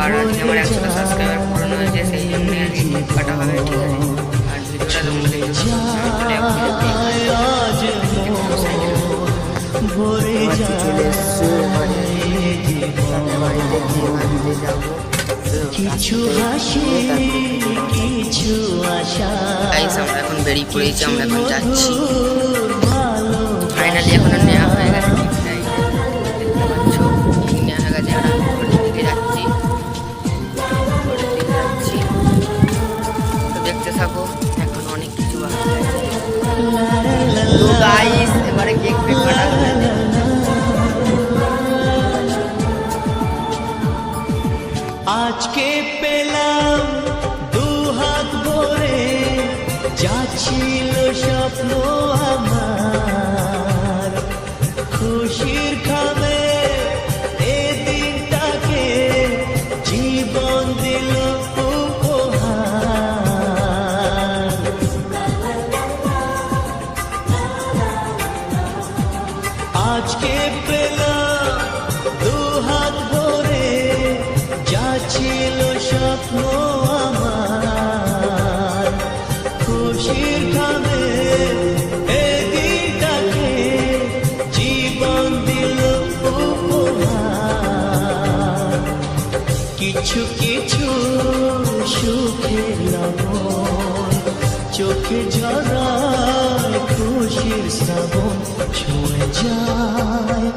আর আজকে আমার একশোটা সাবস্ক্রাইবার সেই জন্য কাটা হবে ঠিক আর ভিডিওটা তোমাদের চলে এসছে কিছু হাসি কিছু আমরা এখন বেরিয়ে পড়েছি, আমরা এখন যাচ্ছি। দেখতে থাকো। এখন অনেক কিছু এবারে কেক আজকে পেলাম দু হাত ভরে যাচ্ছিল স্বপ্ন আমার। খুশির খাবে এ দিনটাকে জীবন দিল আজকে পেলাম, দু হাত ভরে যাচ্ছিল স্বপ্ন আমার। খুশির খাবে এদিকটাকে জীবন দিল উপহার। কিছু কিছু সুখে লবণ চোখে খুশির শ্রাবণ ছুঁয়ে যায়।